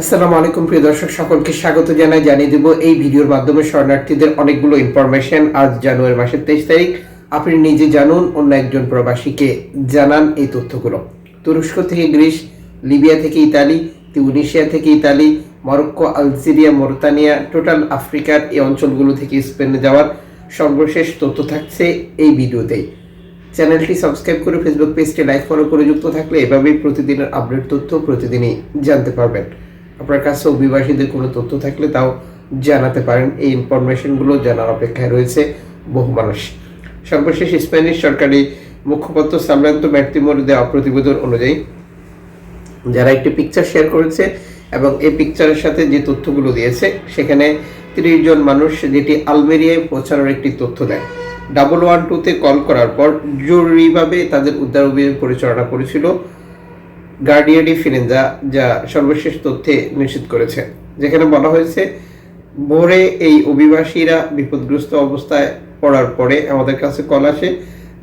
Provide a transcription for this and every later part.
আসসালামু আলাইকুম, প্রিয় দর্শক, সকলকে স্বাগত জানাই, জানিয়ে দেব এই ভিডিওর মাধ্যমে শরণার্থীদের অনেকগুলো ইনফরমেশন আজ জানুয়ারি মাসের তেইশ তারিখ। আপনি নিজে জানুন, অন্য একজন প্রবাসীকে জানান এই তথ্যগুলো। তুরস্ক থেকে গ্রিস, লিবিয়া থেকে ইতালি, তিউনিশিয়া থেকে Italy, Morocco, Algeria, Mauritania, total আফ্রিকার এই অঞ্চলগুলো থেকে স্পেনে যাওয়ার সর্বশেষ তথ্য থাকছে এই ভিডিওতেই। চ্যানেলটি সাবস্ক্রাইব করে ফেসবুক পেজটি লাইক, ফলো করে যুক্ত থাকলে এভাবেই প্রতিদিনের আপডেট তথ্য প্রতিদিনই জানতে পারবেন। আপনার কাছে অভিবাসীদের কোনো তথ্য থাকলে তাও জানাতে পারেন। এই ইনফরমেশনগুলো জানার অপেক্ষায় রয়েছে বহু মানুষ। সর্বশেষ স্প্যানিশ সরকারি মুখপাত্র সামরান্ত ম্যাট্রিমোর দেওয়া প্রতিবেদন অনুযায়ী যারা একটি পিকচার শেয়ার করেছে এবং এই পিকচারের সাথে যে তথ্যগুলো দিয়েছে, সেখানে তিরিশ জন মানুষ যেটি আলমেরিয়ায় পৌঁছানোর একটি তথ্য দেয়। ডাবল ওয়ান টুতে কল করার পর জরুরিভাবে তাদের উদ্ধার অভিযান পরিচালনা করেছিল গার্ডিয়াডি ফিরেঞ্জা যা সর্বশেষ তথ্যে নিশ্চিত করেছে, যেখানে বলা হয়েছে, ভোরে এই অভিবাসীরা বিপদগ্রস্ত অবস্থায় পড়ার পরে আমাদের কাছে কল আসে,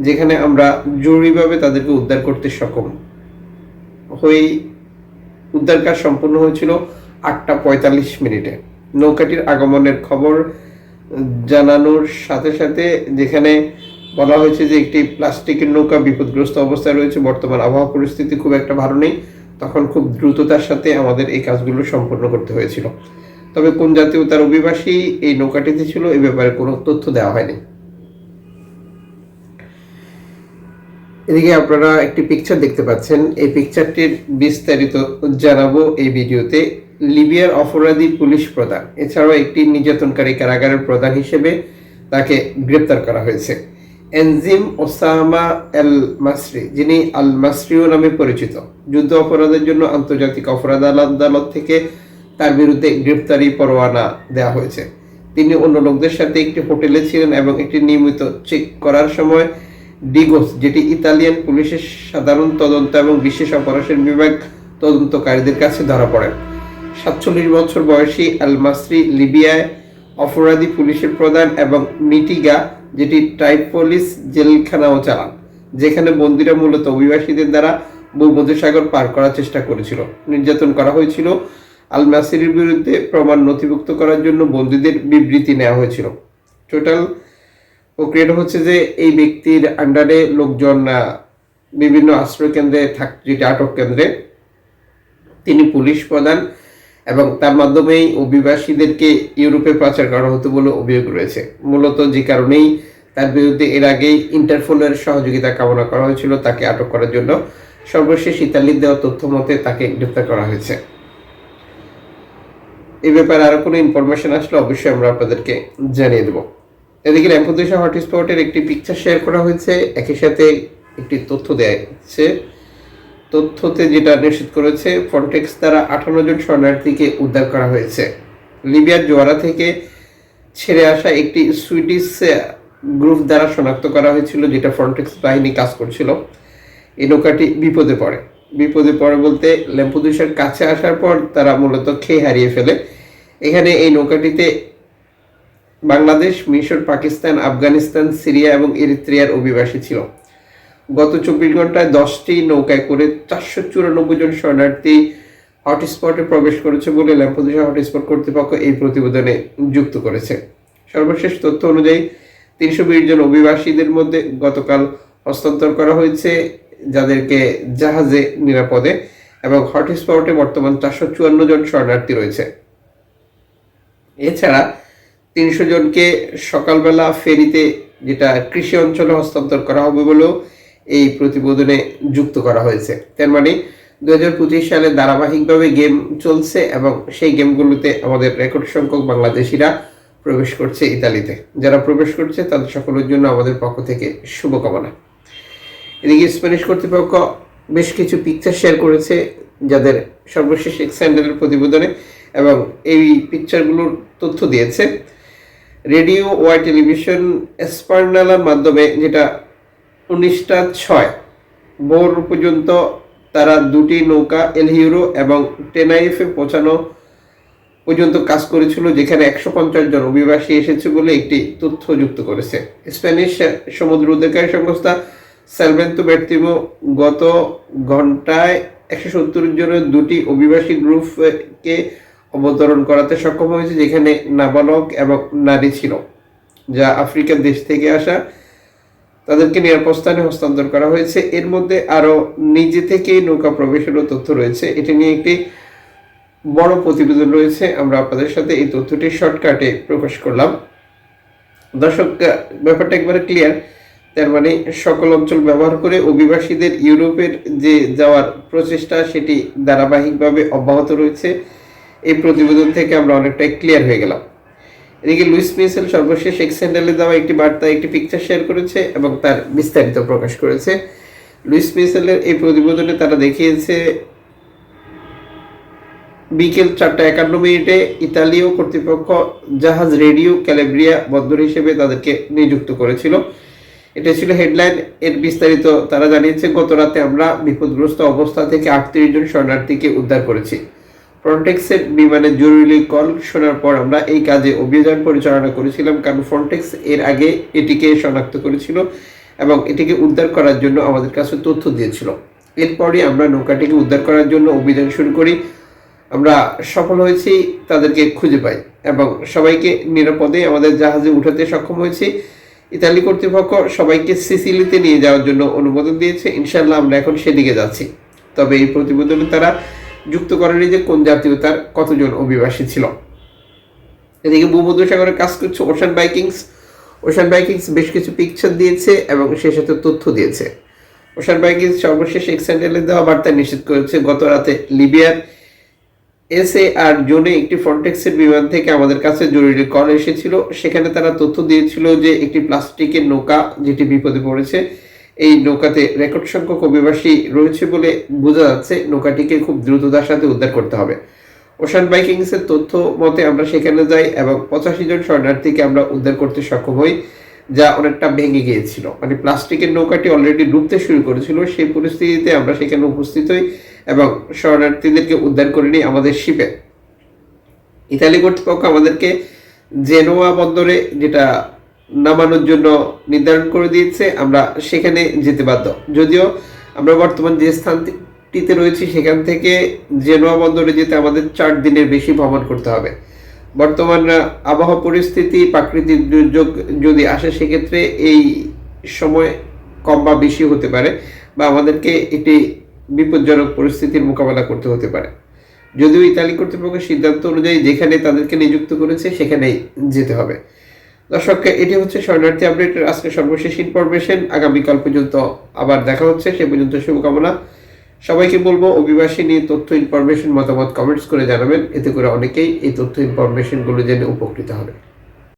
যেখানে আমরা জরুরিভাবে তাদেরকে উদ্ধার করতে সক্ষম। হয়ে উদ্ধার কাজ সম্পূর্ণ হয়েছিল আটটা পঁয়তাল্লিশ মিনিটে। নৌকাটির আগমনের খবর জানানোর সাথে সাথে যেখানে বলা হয়েছে যে একটি প্লাস্টিকের নৌকা বিপদগ্রস্ত অবস্থায় রয়েছে। বর্তমান আবহাওয়া পরিস্থিতি খুব একটা ভালো নেই। তখন খুব দ্রুততার সাথে আমাদের এই কাজগুলো সম্পন্ন করতে হয়েছিল। তবে কোন জাতীয় তার অভিবাসী এই নৌকাটিতে ছিল এ ব্যাপারে কোনো তথ্য দেওয়া হয়নি। এদিকে আপনারা একটি পিকচার দেখতে পাচ্ছেন। এই পিকচারটির বিস্তারিত জানাব এই ভিডিওতে। লিবিয়ার অপরাধী পুলিশ প্রধান, এছাড়াও একটি নির্যাতনকারী কারাগারের প্রধান হিসেবে তাকে গ্রেপ্তার করা হয়েছে। এনজিম ওসামা এল মাসরি যিনি আল মাসরিও নামে পরিচিত, যুদ্ধ অপরাধের জন্য আন্তর্জাতিক অপরাধ আদালত থেকে তার বিরুদ্ধে গ্রেপ্তারি পরোয়ানা দেওয়া হয়েছে। তিনি অন্য লোকদের সাথে একটি হোটেলে ছিলেন এবং একটি নিয়মিত চেক করার সময় ডিগোস, যেটি ইতালিয়ান পুলিশের সাধারণ তদন্ত এবং বিশেষ অপারেশন বিভাগ তদন্তকারীদের কাছে ধরা পড়েন সাতচল্লিশ বছর বয়সী আল মাসরি লিবিয়ায় অপরাধী পুলিশের প্রধান এবং মিটিগা যেটি ট্রাইপোলিস জেলখানাও চালান, যেখানে বন্দীরা মূলত অভিবাসীদের দ্বারা ভূমধ্যসাগর পার করার চেষ্টা করেছিল। নির্যাতন করা হয়েছিল। আল মাসিরের বিরুদ্ধে প্রমাণ নথিভুক্ত করার জন্য বন্দীদের বিবৃতি নেওয়া হয়েছিল। টোটাল প্রক্রিয়াটা হচ্ছে যে এই ব্যক্তির আন্ডারে লোকজন বিভিন্ন আশ্রয় কেন্দ্রে থাক, যেটা আটক কেন্দ্রে। তিনি পুলিশ প্রধান। এবং তার মাধ্যমেই অভিবাসীদেরকে ইউরোপে পাচার করা হতো বলে অভিযোগ রয়েছে। মূলত যে কারণেই তার বিরুদ্ধে এর আগেই ইন্টারপোলের সহযোগিতা কামনা করা হয়েছিল, তাকে আটক করার জন্য। সর্বশেষ ইতালির দেওয়া তথ্য মতে তাকে গ্রেপ্তার করা হয়েছে। এ ব্যাপারে আরও কোনো ইনফরমেশন আসলে অবশ্যই আমরা আপনাদেরকে জানিয়ে দেবো। এদিকে ল্যাম্পোদেশা হটস্পটের একটি পিকচার শেয়ার করা হয়েছে। একই সাথে একটি তথ্য দেওয়া হচ্ছে তথ্যতে যেটা নিশ্চিত করেছে ফন্টেক্স দ্বারা আঠারো জন শরণার্থীকে উদ্ধার করা হয়েছে। লিবিয়ার জোয়ারা থেকে ছেড়ে আসা একটি সুইডিশ গ্রুপ দ্বারা শনাক্ত করা হয়েছিল, যেটা ফ্রন্টেক্স বাহিনী কাজ করছিল। এই নৌকাটি বিপদে পড়ে। বিপদে পড়ে বলতে ল্যাম্পুদুসার কাছে আসার পর তারা মূলত খেয়ে হারিয়ে ফেলে। এখানে এই নৌকাটিতে বাংলাদেশ, মিশর, পাকিস্তান, আফগানিস্তান, সিরিয়া এবং এরিত্রিয়ার অভিবাসী ছিল। গত চব্বিশ ঘন্টায় দশটি নৌকায় করে চারশো চুরানব্বই জন শরণার্থী হটস্পটে প্রবেশ করেছে বলে ল্যাম্পোদিশা হটস্পট কর্তৃপক্ষ এই প্রতিবেদনে যুক্ত করেছে। সর্বশেষ তথ্য অনুযায়ী তিনশো বিশ জন অভিবাসীদের মধ্যে গতকাল হস্তান্তর করা হয়েছে, যাদেরকে জাহাজে নিরাপদে এবং হটস্পটে বর্তমান চারশো চুয়ান্ন জন শরণার্থী রয়েছে। এছাড়া তিনশো জনকে সকালবেলা ফেরিতে, যেটা কৃষি অঞ্চলে হস্তান্তর করা হবে বলেও এই প্রতিবেদনে যুক্ত করা হয়েছে। তার মানে দু হাজার পঁচিশ সালে ধারাবাহিকভাবে গেম চলছে এবং সেই গেমগুলোতে আমাদের রেকর্ড সংখ্যক বাংলাদেশিরা প্রবেশ করছে ইতালিতে। যারা প্রবেশ করছে, তাদের সকলের জন্য আমাদের পক্ষ থেকে শুভকামনা। এদিকে স্প্যানিশ কর্তৃপক্ষ বেশ কিছু পিকচার শেয়ার করেছে, যাদের সর্বশেষ এক্সান্ডারের প্রতিবেদনে এবং এই পিকচারগুলোর তথ্য দিয়েছে। রেডিও ওয়াই টেলিভিশন এসপার্নালার মাধ্যমে যেটা উনিশটা ছয়। ভোর পর্যন্ত তারা দুটি নৌকা, এলহিউরো এবং টেনাইফে পৌঁছানো পর্যন্ত কাজ করেছিল, যেখানে একশো পঞ্চাশ জন অভিবাসী এসেছে বলে একটি তথ্য যুক্ত করেছে। স্প্যানিশ সমুদ্র উদ্ধারকারী সংস্থা সালভেন্তো ব্যক্তিমো গত ঘন্টায় একশো সত্তর জনের দুটি অভিবাসী গ্রুপকে অবতরণ করাতে সক্ষম হয়েছে, যেখানে নাবালক এবং নারী ছিল, যা আফ্রিকার দেশ থেকে আসা তাদেরকে নিরাপদ স্থানে হস্তান্তর করা হয়েছে। এর মধ্যে আরও নিজে থেকেই নৌকা প্রবেশেরও তথ্য রয়েছে। এটি নিয়ে একটি বড় প্রতিবেদন রয়েছে। আমরা আপনাদের সাথে এই তথ্যটি শর্টকাটে প্রকাশ করলাম। দর্শক ব্যাপারটা একবারে ক্লিয়ার তার মানে সকল অঞ্চল ব্যবহার করে অভিবাসীদের ইউরোপের যে যাওয়ার প্রচেষ্টা, সেটি ধারাবাহিকভাবে অব্যাহত রয়েছে। এই প্রতিবেদন থেকে আমরা অনেকটাই ক্লিয়ার হয়ে গেলাম। এদিকে লুইস মিসেল সর্বশেষ এক্স হ্যান্ডেলে দেওয়া একটি বার্তা, একটি পিকচার শেয়ার করেছে এবং তার বিস্তারিত প্রকাশ করেছে। লুইস মিসেলের এই প্রতিবেদনে তারা দেখিয়েছে, বিকেল চারটা একান্ন মিনিটে ইতালীয় কর্তৃপক্ষ জাহাজ রেডিও ক্যালেব্রিয়া বন্দর হিসেবে তাদেরকে নিযুক্ত করেছিল। এটা ছিল হেডলাইন এর বিস্তারিত। তারা জানিয়েছে, গত রাতে আমরা বিপদগ্রস্ত অবস্থা থেকে আটত্রিশ জন শরণার্থীকে উদ্ধার করেছি। ফ্রন্টেক্সের বিমানের জরুরি কল শোনার পর আমরা এই কাজে অভিযান পরিচালনা করেছিলাম, কারণ ফ্রন্টেক্স এর আগে এটিকে শনাক্ত করেছিল এবং এটিকে উদ্ধার করার জন্য আমাদের কাছে তথ্য দিয়েছিল। এরপরই আমরা নৌকাটিকে উদ্ধার করার জন্য অভিযান শুরু করি। আমরা সফল হয়েছি, তাদেরকে খুঁজে পাই এবং সবাইকে নিরাপদে আমাদের জাহাজে উঠাতে সক্ষম হয়েছি। ইতালি কর্তৃপক্ষ সবাইকে সিসিলিতে নিয়ে যাওয়ার জন্য অনুমোদন দিয়েছে। ইনশাল্লাহ আমরা এখন সেদিকে যাচ্ছি। তবে এই প্রতিবেদনে তারা যুক্ত করেনি যে কোন জাতীয়তার কতজন অভিবাসী ছিল। এদিকে ভূমধ্যসাগরে কাজ করছে ওশান বাইকিংস ওশান বাইকিংস বেশ কিছু পিকচার দিয়েছে এবং সে সাথে তথ্য দিয়েছে। ওশান বাইকিংস সর্বশেষ এক্সেন্ডেলে দেওয়া বার্তা নিশ্চিত করেছে, গত রাতে লিবিয়ার এসএ আর জোনে একটি ফ্রন্টেক্সের বিমান থেকে আমাদের কাছে জরুরি কল এসেছিল। সেখানে তারা তথ্য দিয়েছিল যে একটি প্লাস্টিকের নৌকা যেটি বিপদে পড়েছে এই নৌকাতে রেকর্ড সংখ্যক অভিবাসী রয়েছে বলে বোঝা যাচ্ছে। নৌকাটিকে খুব দ্রুততার সাথে উদ্ধার করতে হবে। ওশান বাইকিংসের তথ্য মতে আমরা সেখানে যাই এবং পঁচাশি জন শরণার্থীকে আমরা উদ্ধার করতে সক্ষম হই, যা অনেকটা ভেঙে গিয়েছিল। মানে প্লাস্টিকের নৌকাটি অলরেডি ডুবতে শুরু করেছিল। সেই পরিস্থিতিতে আমরা সেখানে উপস্থিত হই এবং শরণার্থীদেরকে উদ্ধার করে নিই আমাদের শিপে। ইতালি কর্তৃপক্ষ আমাদেরকে জেনোয়া বন্দরে, যেটা নামানোর জন্য নির্ধারণ করে দিয়েছে, আমরা সেখানে যেতে বাধ্য। যদিও আমরা বর্তমান যে স্থানটিতে রয়েছি, সেখান থেকে জেনোয়া বন্দরে যেতে আমাদের চার দিনের বেশি ভ্রমণ করতে হবে। বর্তমান আবহাওয়া পরিস্থিতি, প্রাকৃতিক দুর্যোগ যদি আসে, সেক্ষেত্রে এই সময় কম বা বেশি হতে পারে বা আমাদেরকে এটি বিপজ্জনক পরিস্থিতির মোকাবেলা করতে হতে পারে। যদিও ইতালি কর্তৃপক্ষের সিদ্ধান্ত অনুযায়ী যেখানে তাদেরকে নিযুক্ত করেছে, সেখানেই যেতে হবে। দর্শক এটি হচ্ছে শরণার্থী আপডেটের আজকে সর্বশেষ ইনফরমেশন। আগামীকাল পর্যন্ত আবার দেখা হচ্ছে, সে পর্যন্ত শুভকামনা। সবাইকে বলব, অভিবাসী নিয়ে তথ্য, ইনফরমেশন, মতামত কমেন্টস করে জানাবেন। এতে করে অনেকেই এই তথ্য, ইনফরমেশনগুলো জেনে উপকৃত হবে।